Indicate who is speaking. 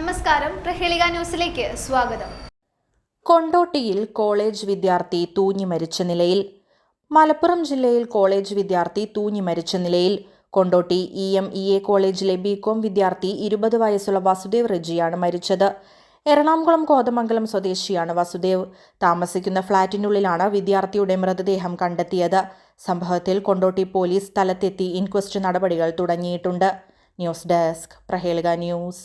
Speaker 1: നമസ്കാരം. പ്രഹേളിക ന്യൂസിലേക്ക് സ്വാഗതം.
Speaker 2: കൊണ്ടോട്ടിയിൽ കോളേജ് വിദ്യാർത്ഥി തൂങ്ങി മരിച്ച നിലയിൽ മലപ്പുറം ജില്ലയിൽ കോളേജ് വിദ്യാർത്ഥി തൂങ്ങി മരിച്ച നിലയിൽ Kondotty E M E A കോളേജിലെ ബികോം വിദ്യാർത്ഥി ഇരുപത് വയസ്സുള്ള വസുദേവ് റെജിയാണ് മരിച്ചത്. എറണാകുളം കോതമംഗലം സ്വദേശിയാണ് വസുദേവ്. താമസിക്കുന്ന ഫ്ളാറ്റിനുള്ളിലാണ് വിദ്യാർത്ഥിയുടെ മൃതദേഹം കണ്ടെത്തിയത്. സംഭവത്തിൽ കൊണ്ടോട്ടി പോലീസ് സ്ഥലത്തെത്തി ഇൻക്വസ്റ്റ് നടപടികൾ തുടങ്ങിയിട്ടുണ്ട്. News desk Prahelika news.